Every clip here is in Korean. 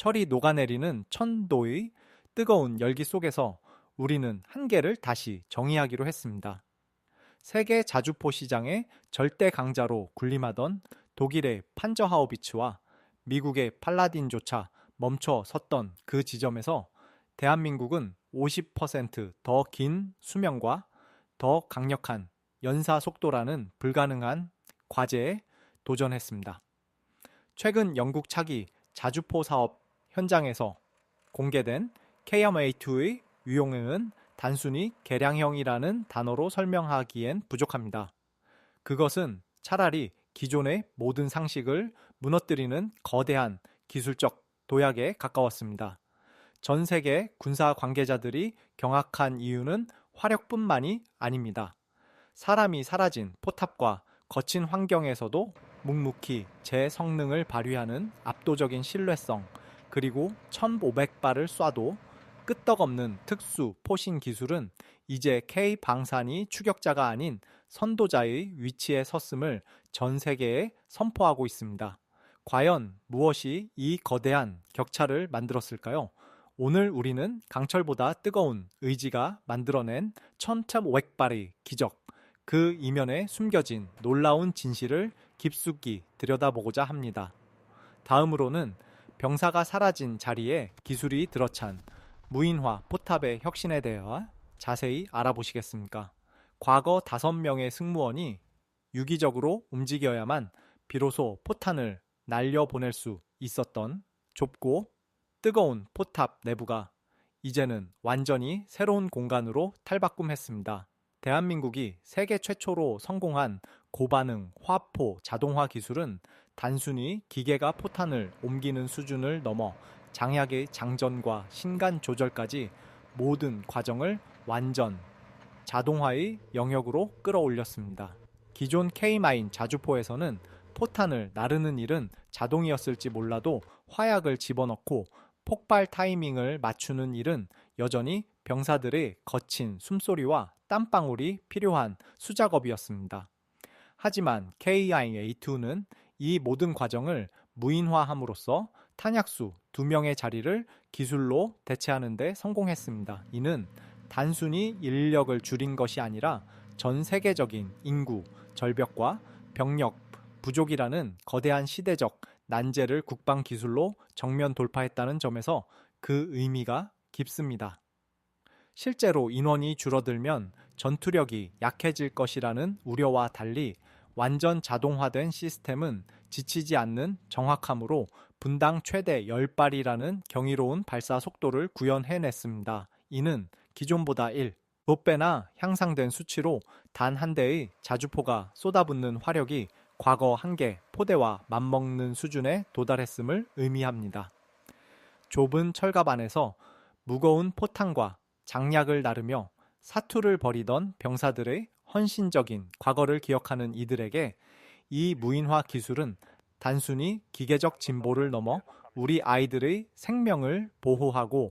철이 녹아내리는 천도의 뜨거운 열기 속에서 우리는 한계를 다시 정의하기로 했습니다. 세계 자주포 시장의 절대 강자로 군림하던 독일의 판저하우비츠와 미국의 팔라딘조차 멈춰 섰던 그 지점에서 대한민국은 50%더 긴 수명과 더 강력한 연사 속도라는 불가능한 과제에 도전했습니다. 최근 영국 차기 자주포 사업 현장에서 공개된 KMA2의 유용은 단순히 개량형이라는 단어로 설명하기엔 부족합니다. 그것은 차라리 기존의 모든 상식을 무너뜨리는 거대한 기술적 도약에 가까웠습니다. 전 세계 군사 관계자들이 경악한 이유는 화력뿐만이 아닙니다. 사람이 사라진 포탑과 거친 환경에서도 묵묵히 제 성능을 발휘하는 압도적인 신뢰성, 그리고 1500발을 쏴도 끄떡없는 특수 포신 기술은 이제 K 방산이 추격자가 아닌 선도자의 위치에 섰음을 전 세계에 선포하고 있습니다. 과연 무엇이 이 거대한 격차를 만들었을까요? 오늘 우리는 강철보다 뜨거운 의지가 만들어낸 1500발의 기적, 그 이면에 숨겨진 놀라운 진실을 깊숙이 들여다보고자 합니다. 다음으로는 병사가 사라진 자리에 기술이 들어찬 무인화 포탑의 혁신에 대해 자세히 알아보시겠습니까? 과거 5명의 승무원이 유기적으로 움직여야만 비로소 포탄을 날려보낼 수 있었던 좁고 뜨거운 포탑 내부가 이제는 완전히 새로운 공간으로 탈바꿈했습니다. 대한민국이 세계 최초로 성공한 고반응 화포 자동화 기술은 단순히 기계가 포탄을 옮기는 수준을 넘어 장약의 장전과 신간 조절까지 모든 과정을 완전 자동화의 영역으로 끌어올렸습니다. 기존 K마인 자주포에서는 포탄을 나르는 일은 자동이었을지 몰라도 화약을 집어넣고 폭발 타이밍을 맞추는 일은 여전히 병사들의 거친 숨소리와 땀방울이 필요한 수작업이었습니다. 하지만 KIA2는 이 모든 과정을 무인화함으로써 탄약수 2명의 자리를 기술로 대체하는 데 성공했습니다. 이는 단순히 인력을 줄인 것이 아니라 전 세계적인 인구, 절벽과 병력 부족이라는 거대한 시대적 난제를 국방 기술로 정면 돌파했다는 점에서 그 의미가 깊습니다. 실제로 인원이 줄어들면 전투력이 약해질 것이라는 우려와 달리 완전 자동화된 시스템은 지치지 않는 정확함으로 분당 최대 10발이라는 경이로운 발사 속도를 구현해냈습니다. 이는 기존보다 1, 5배나 향상된 수치로 단 한 대의 자주포가 쏟아붓는 화력이 과거 한 개 포대와 맞먹는 수준에 도달했음을 의미합니다. 좁은 철갑 안에서 무거운 포탄과 장약을 나르며 사투를 벌이던 병사들의 헌신적인 과거를 기억하는 이들에게 이 무인화 기술은 단순히 기계적 진보를 넘어 우리 아이들의 생명을 보호하고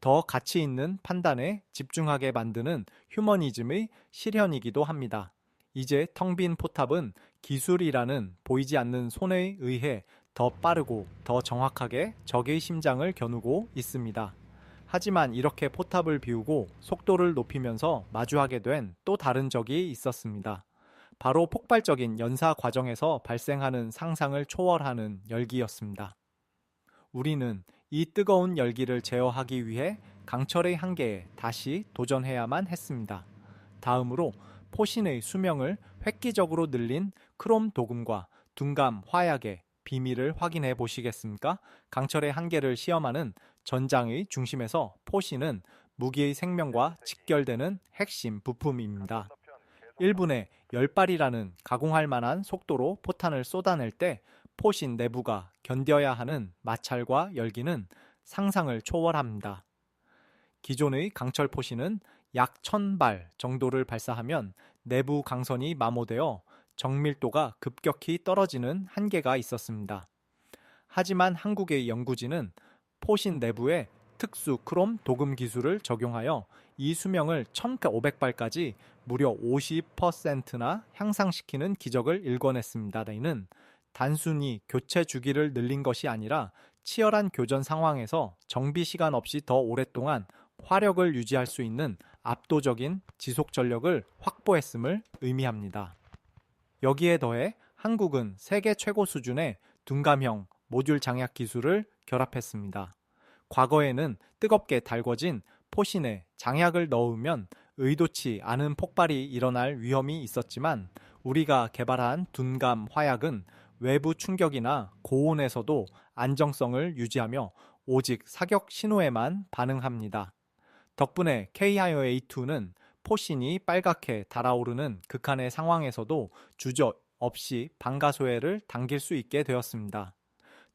더 가치 있는 판단에 집중하게 만드는 휴머니즘의 실현이기도 합니다. 이제 텅 빈 포탑은 기술이라는 보이지 않는 손에 의해 더 빠르고 더 정확하게 적의 심장을 겨누고 있습니다. 하지만 이렇게 포탑을 비우고 속도를 높이면서 마주하게 된 또 다른 적이 있었습니다. 바로 폭발적인 연사 과정에서 발생하는 상상을 초월하는 열기였습니다. 우리는 이 뜨거운 열기를 제어하기 위해 강철의 한계에 다시 도전해야만 했습니다. 다음으로 포신의 수명을 획기적으로 늘린 크롬 도금과 둔감 화약의 비밀을 확인해 보시겠습니까? 강철의 한계를 시험하는 전장의 중심에서 포신은 무기의 생명과 직결되는 핵심 부품입니다. 1분에 10발이라는 가공할 만한 속도로 포탄을 쏟아낼 때 포신 내부가 견뎌야 하는 마찰과 열기는 상상을 초월합니다. 기존의 강철 포신은 약 1000발 정도를 발사하면 내부 강선이 마모되어 정밀도가 급격히 떨어지는 한계가 있었습니다. 하지만 한국의 연구진은 포신 내부에 특수 크롬 도금 기술을 적용하여 이 수명을 1500발까지 무려 50%나 향상시키는 기적을 일궈냈습니다. 이는 단순히 교체 주기를 늘린 것이 아니라 치열한 교전 상황에서 정비 시간 없이 더 오랫동안 화력을 유지할 수 있는 압도적인 지속 전력을 확보했음을 의미합니다. 여기에 더해 한국은 세계 최고 수준의 둔감형 모듈 장약 기술을 결합했습니다. 과거에는 뜨겁게 달궈진 포신에 장약을 넣으면 의도치 않은 폭발이 일어날 위험이 있었지만 우리가 개발한 둔감 화약은 외부 충격이나 고온에서도 안정성을 유지하며 오직 사격 신호에만 반응합니다. 덕분에 KIO-A2는 포신이 빨갛게 달아오르는 극한의 상황에서도 주저 없이 방가소해를 당길 수 있게 되었습니다.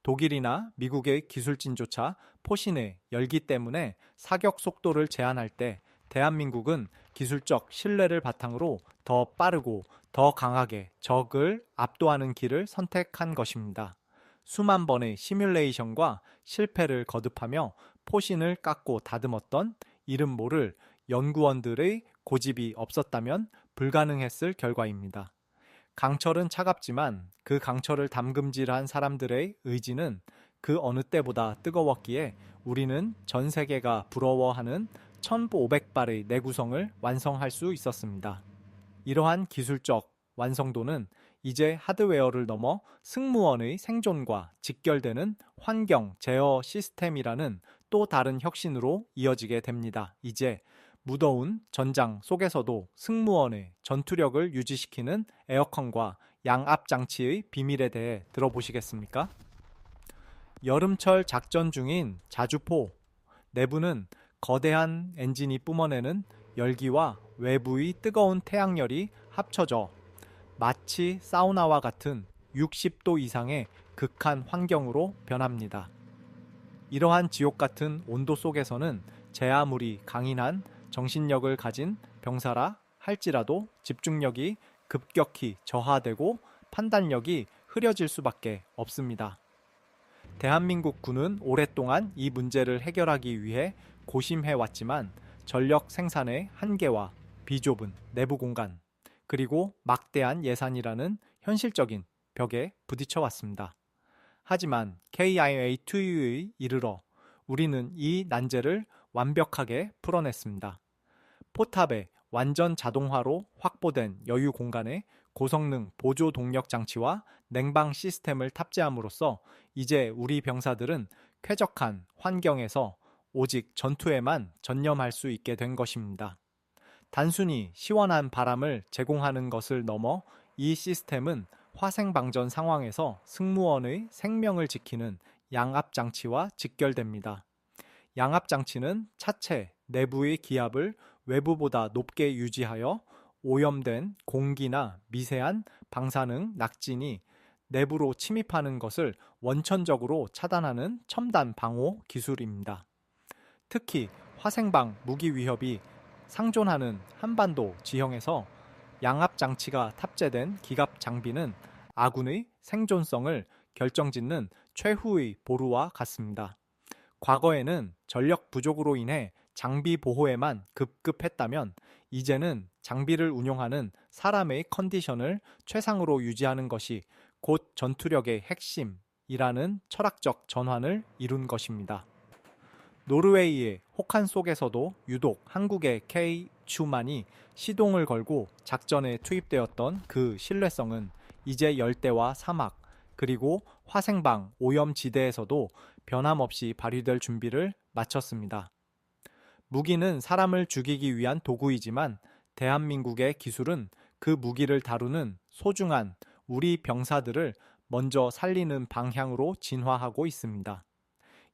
독일이나 미국의 기술진조차 포신의 열기 때문에 사격 속도를 제한할 때 대한민국은 기술적 신뢰를 바탕으로 더 빠르고 더 강하게 적을 압도하는 길을 선택한 것입니다. 수만 번의 시뮬레이션과 실패를 거듭하며 포신을 깎고 다듬었던 이름 모를 연구원들의 고집이 없었다면 불가능했을 결과입니다. 강철은 차갑지만 그 강철을 담금질한 사람들의 의지는 그 어느 때보다 뜨거웠기에 우리는 전 세계가 부러워하는 1500발의 내구성을 완성할 수 있었습니다. 이러한 기술적 완성도는 이제 하드웨어를 넘어 승무원의 생존과 직결되는 환경 제어 시스템이라는 또 다른 혁신으로 이어지게 됩니다. 이제 무더운 전장 속에서도 승무원의 전투력을 유지시키는 에어컨과 양압 장치의 비밀에 대해 들어보시겠습니까? 여름철 작전 중인 자주포 내부는 거대한 엔진이 뿜어내는 열기와 외부의 뜨거운 태양열이 합쳐져 마치 사우나와 같은 60도 이상의 극한 환경으로 변합니다. 이러한 지옥 같은 온도 속에서는 제 아무리 강인한 정신력을 가진 병사라 할지라도 집중력이 급격히 저하되고 판단력이 흐려질 수밖에 없습니다. 대한민국 군은 오랫동안 이 문제를 해결하기 위해 고심해 왔지만 전력 생산의 한계와 비좁은 내부 공간, 그리고 막대한 예산이라는 현실적인 벽에 부딪혀 왔습니다. 하지만 KIA2U에 이르러 우리는 이 난제를 완벽하게 풀어냈습니다. 포탑에 완전 자동화로 확보된 여유 공간에 고성능 보조 동력 장치와 냉방 시스템을 탑재함으로써 이제 우리 병사들은 쾌적한 환경에서 오직 전투에만 전념할 수 있게 된 것입니다. 단순히 시원한 바람을 제공하는 것을 넘어 이 시스템은 화생방전 상황에서 승무원의 생명을 지키는 양압장치와 직결됩니다. 양압장치는 차체 내부의 기압을 외부보다 높게 유지하여 오염된 공기나 미세한 방사능 낙진이 내부로 침입하는 것을 원천적으로 차단하는 첨단 방호 기술입니다. 특히 화생방 무기 위협이 상존하는 한반도 지형에서 양압 장치가 탑재된 기갑 장비는 아군의 생존성을 결정짓는 최후의 보루와 같습니다. 과거에는 전력 부족으로 인해 장비 보호에만 급급했다면 이제는 장비를 운용하는 사람의 컨디션을 최상으로 유지하는 것이 곧 전투력의 핵심이라는 철학적 전환을 이룬 것입니다. 노르웨이의 혹한 속에서도 유독 한국의 K 추만이 시동을 걸고 작전에 투입되었던 그 신뢰성은 이제 열대와 사막 그리고 화생방 오염 지대에서도 변함없이 발휘될 준비를 마쳤습니다. 무기는 사람을 죽이기 위한 도구이지만 대한민국의 기술은 그 무기를 다루는 소중한 우리 병사들을 먼저 살리는 방향으로 진화하고 있습니다.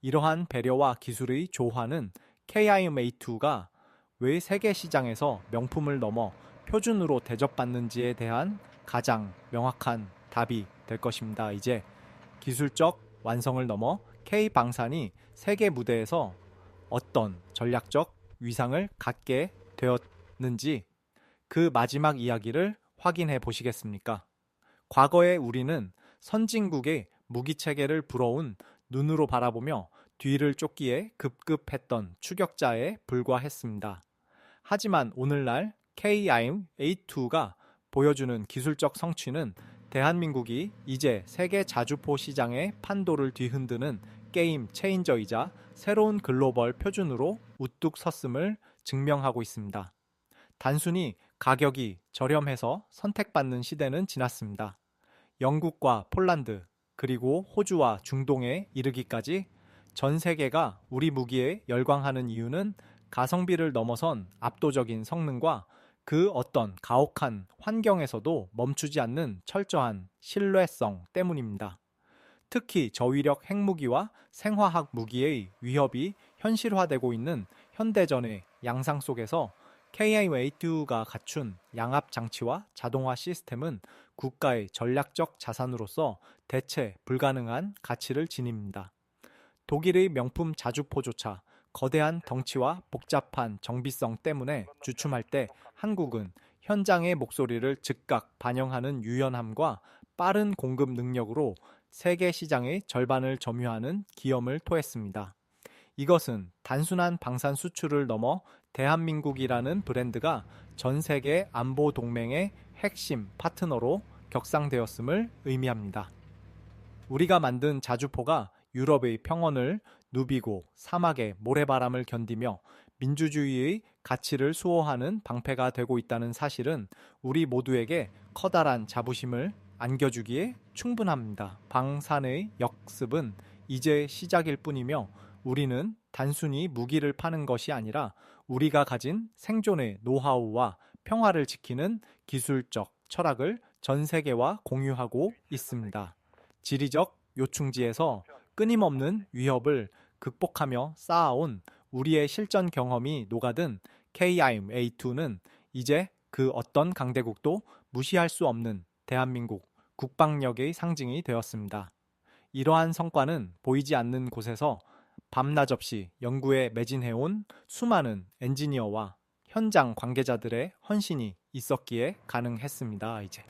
이러한 배려와 기술의 조화는 KIMA2가 왜 세계 시장에서 명품을 넘어 표준으로 대접받는지에 대한 가장 명확한 답이 될 것입니다. 이제 기술적 완성을 넘어 K방산이 세계 무대에서 어떤 전략적 위상을 갖게 되었는지 그 마지막 이야기를 확인해 보시겠습니까? 과거에 우리는 선진국의 무기 체계를 부러운 눈으로 바라보며 뒤를 쫓기에 급급했던 추격자에 불과했습니다. 하지만 오늘날 KIM-A2가 보여주는 기술적 성취는 대한민국이 이제 세계 자주포 시장의 판도를 뒤흔드는 게임 체인저이자 새로운 글로벌 표준으로 우뚝 섰음을 증명하고 있습니다. 단순히 가격이 저렴해서 선택받는 시대는 지났습니다. 영국과 폴란드, 그리고 호주와 중동에 이르기까지 전 세계가 우리 무기에 열광하는 이유는 가성비를 넘어선 압도적인 성능과 그 어떤 가혹한 환경에서도 멈추지 않는 철저한 신뢰성 때문입니다. 특히 저위력 핵무기와 생화학 무기의 위협이 현실화되고 있는 현대전의 양상 속에서 KIM-A2가 갖춘 양압 장치와 자동화 시스템은 국가의 전략적 자산으로서 대체 불가능한 가치를 지닙니다. 독일의 명품 자주포조차 거대한 덩치와 복잡한 정비성 때문에 주춤할 때 한국은 현장의 목소리를 즉각 반영하는 유연함과 빠른 공급 능력으로 세계 시장의 절반을 점유하는 기염을 토했습니다. 이것은 단순한 방산 수출을 넘어 대한민국이라는 브랜드가 전 세계 안보 동맹의 핵심 파트너로 격상되었음을 의미합니다. 우리가 만든 자주포가 유럽의 평원을 누비고 사막의 모래바람을 견디며 민주주의의 가치를 수호하는 방패가 되고 있다는 사실은 우리 모두에게 커다란 자부심을 안겨주기에 충분합니다. 방산의 역습은 이제 시작일 뿐이며 우리는 단순히 무기를 파는 것이 아니라 우리가 가진 생존의 노하우와 평화를 지키는 기술적 철학을 전 세계와 공유하고 있습니다. 지리적 요충지에서 끊임없는 위협을 극복하며 쌓아온 우리의 실전 경험이 녹아든 KIM-A2는 이제 그 어떤 강대국도 무시할 수 없는 대한민국 국방력의 상징이 되었습니다. 이러한 성과는 보이지 않는 곳에서 밤낮 없이 연구에 매진해온 수많은 엔지니어와 현장 관계자들의 헌신이 있었기에 가능했습니다. 이제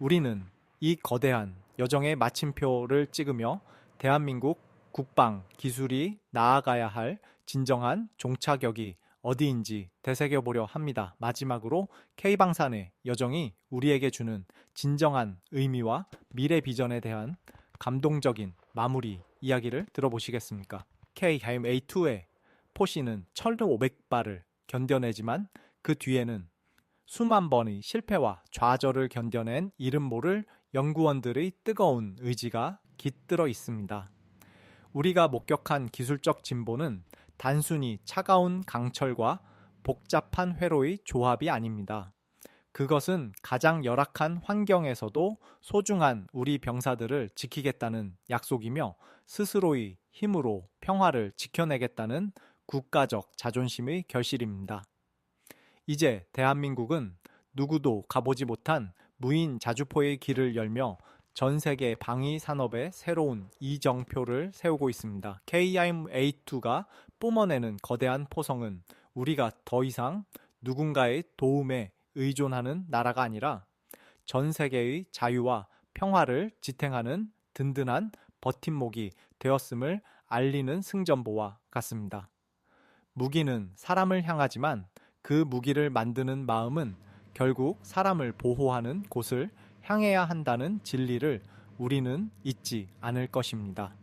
우리는 이 거대한 여정의 마침표를 찍으며 대한민국 국방 기술이 나아가야 할 진정한 종착역이 어디인지 되새겨보려 합니다. 마지막으로 K방산의 여정이 우리에게 주는 진정한 의미와 미래 비전에 대한 감동적인 마무리 이야기를 들어보시겠습니까? KM-A2의 포시는 1500발을 견뎌내지만 그 뒤에는 수만 번의 실패와 좌절을 견뎌낸 이름 모를 연구원들의 뜨거운 의지가 깃들어 있습니다. 우리가 목격한 기술적 진보는 단순히 차가운 강철과 복잡한 회로의 조합이 아닙니다. 그것은 가장 열악한 환경에서도 소중한 우리 병사들을 지키겠다는 약속이며 스스로의 힘으로 평화를 지켜내겠다는 국가적 자존심의 결실입니다. 이제 대한민국은 누구도 가보지 못한 무인 자주포의 길을 열며 전 세계 방위 산업의 새로운 이정표를 세우고 있습니다. KIM-A2가 뿜어내는 거대한 포성은 우리가 더 이상 누군가의 도움에 의존하는 나라가 아니라 전 세계의 자유와 평화를 지탱하는 든든한 버팀목이 되었음을 알리는 승전보와 같습니다. 무기는 사람을 향하지만 그 무기를 만드는 마음은 결국 사람을 보호하는 곳을 향해야 한다는 진리를 우리는 잊지 않을 것입니다.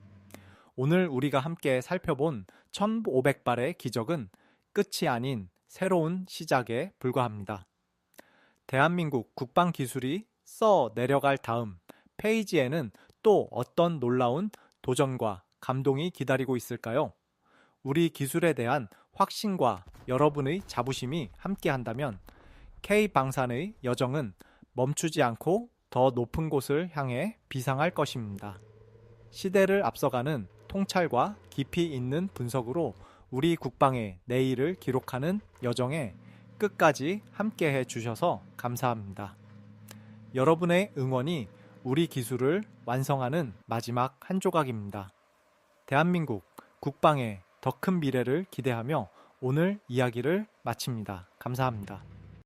오늘 우리가 함께 살펴본 1500발의 기적은 끝이 아닌 새로운 시작에 불과합니다. 대한민국 국방 기술이 써 내려갈 다음 페이지에는 또 어떤 놀라운 도전과 감동이 기다리고 있을까요? 우리 기술에 대한 확신과 여러분의 자부심이 함께 한다면 K방산의 여정은 멈추지 않고 더 높은 곳을 향해 비상할 것입니다. 시대를 앞서가는 통찰과 깊이 있는 분석으로 우리 국방의 내일을 기록하는 여정에 끝까지 함께 해 주셔서 감사합니다. 여러분의 응원이 우리 기술을 완성하는 마지막 한 조각입니다. 대한민국 국방의 더 큰 미래를 기대하며 오늘 이야기를 마칩니다. 감사합니다.